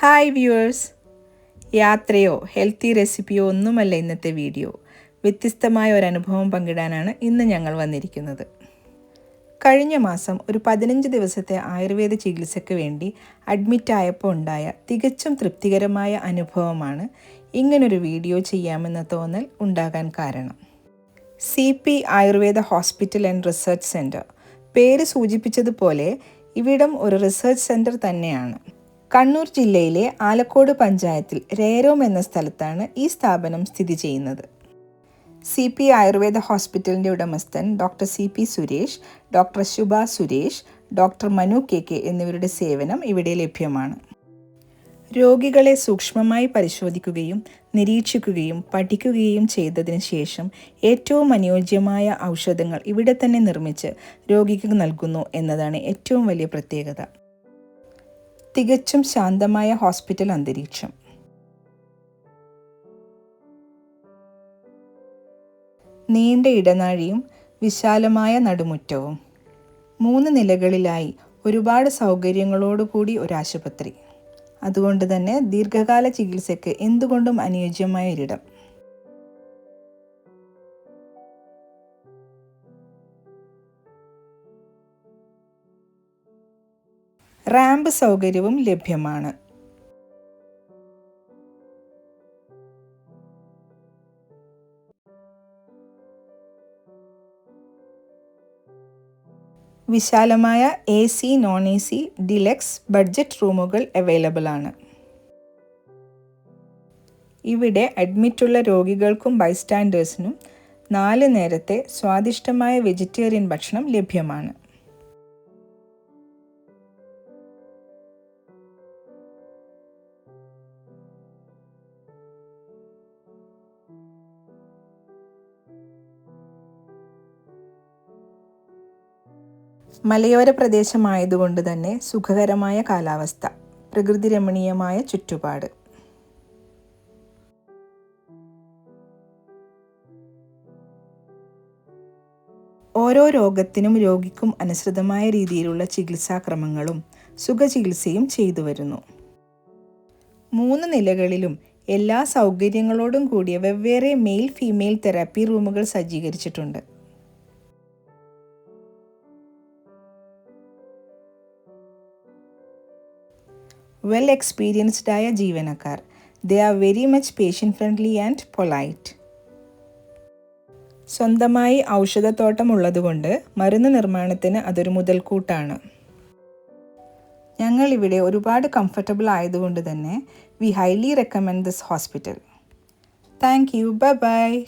Hi viewers യാത്രയോ healthy റെസിപ്പിയോ ഒന്നുമല്ല ഇന്നത്തെ വീഡിയോ വ്യത്യസ്തമായ ഒരു അനുഭവം പങ്കിടാനാണ് ഇന്ന് ഞങ്ങൾ വന്നിരിക്കുന്നത്. കഴിഞ്ഞ മാസം ഒരു പതിനഞ്ച് ദിവസത്തെ ആയുർവേദ ചികിത്സയ്ക്ക് വേണ്ടി അഡ്മിറ്റായപ്പോൾ ഉണ്ടായ തികച്ചും തൃപ്തികരമായ അനുഭവമാണ് ഇങ്ങനൊരു വീഡിയോ ചെയ്യാമെന്ന തോന്നൽ ഉണ്ടാകാൻ കാരണം. C P Ayurveda hospital and research centre പേര് സൂചിപ്പിച്ചതുപോലെ ഇവിടം ഒരു റിസർച്ച് സെന്റർ തന്നെയാണ്. കണ്ണൂർ ജില്ലയിലെ ആലക്കോട് പഞ്ചായത്തിൽ രേരോം എന്ന സ്ഥലത്താണ് ഈ സ്ഥാപനം സ്ഥിതി ചെയ്യുന്നത്. സി പി ആയുർവേദ ഹോസ്പിറ്റലിന്റെ ഉടമസ്ഥൻ doctor C P Suresh doctor Shubha Suresh doctor Manu K K എന്നിവരുടെ സേവനം ഇവിടെ ലഭ്യമാണ്. രോഗികളെ സൂക്ഷ്മമായി പരിശോധിക്കുകയും നിരീക്ഷിക്കുകയും പഠിക്കുകയും ചെയ്തതിന് ശേഷം ഏറ്റവും അനുയോജ്യമായ ഔഷധങ്ങൾ ഇവിടെ തന്നെ നിർമ്മിച്ച് രോഗിക്ക് നൽകുന്നു എന്നതാണ് ഏറ്റവും വലിയ പ്രത്യേകത. തികച്ചും ശാന്തമായ ഹോസ്പിറ്റൽ അന്തരീക്ഷം. നീണ്ട ഇടനാഴിയും വിശാലമായ നടുമുറ്റവും. മൂന്ന് നിലകളിലായി ഒരുപാട് സൗകര്യങ്ങളോടുകൂടി ഒരു ആശുപത്രി. അതുകൊണ്ട് തന്നെ ദീർഘകാല ചികിത്സയ്ക്ക് എന്തുകൊണ്ടും അനുയോജ്യമായ ഒരിടം. റാമ്പ് സൗകര്യവും ലഭ്യമാണ്. വിശാലമായ A C non A C deluxe budget റൂമുകൾ അവൈലബിൾ ആണ്. ഇവിടെ അഡ്മിറ്റുള്ള രോഗികൾക്കും ബൈസ്റ്റാൻഡേഴ്സിനും നാല് നേരത്തെ സ്വാദിഷ്ടമായ വെജിറ്റേറിയൻ ഭക്ഷണം ലഭ്യമാണ്. മലയോര പ്രദേശമായതുകൊണ്ട് തന്നെ സുഖകരമായ കാലാവസ്ഥ പ്രകൃതി രമണീയമായ ചുറ്റുപാട്. ഓരോ രോഗത്തിനും രോഗിക്കും അനുസൃതമായ രീതിയിലുള്ള ചികിത്സാക്രമങ്ങളും സുഖചികിത്സയും ചെയ്തു വരുന്നു. മൂന്ന് നിലകളിലും എല്ലാ സൗകര്യങ്ങളോടും കൂടിയ വെവ്വേറെ മെയിൽ ഫീമെയിൽ തെറാപ്പി റൂമുകൾ സജ്ജീകരിച്ചിട്ടുണ്ട്. വെൽ എക്സ്പീരിയൻസ്ഡ് ആയ ജീവനക്കാർ. They are very much patient friendly and polite സ്വന്തമായി ഔഷധത്തോട്ടം ഉള്ളതുകൊണ്ട് മരുന്ന് നിർമ്മാണത്തിന് അതൊരു മുതൽക്കൂട്ടാണ്. ഞങ്ങൾ ഇവിടെ ഒരുപാട് കംഫർട്ടബിൾ ആയതുകൊണ്ട് തന്നെ we highly recommend this hospital thank you bye bye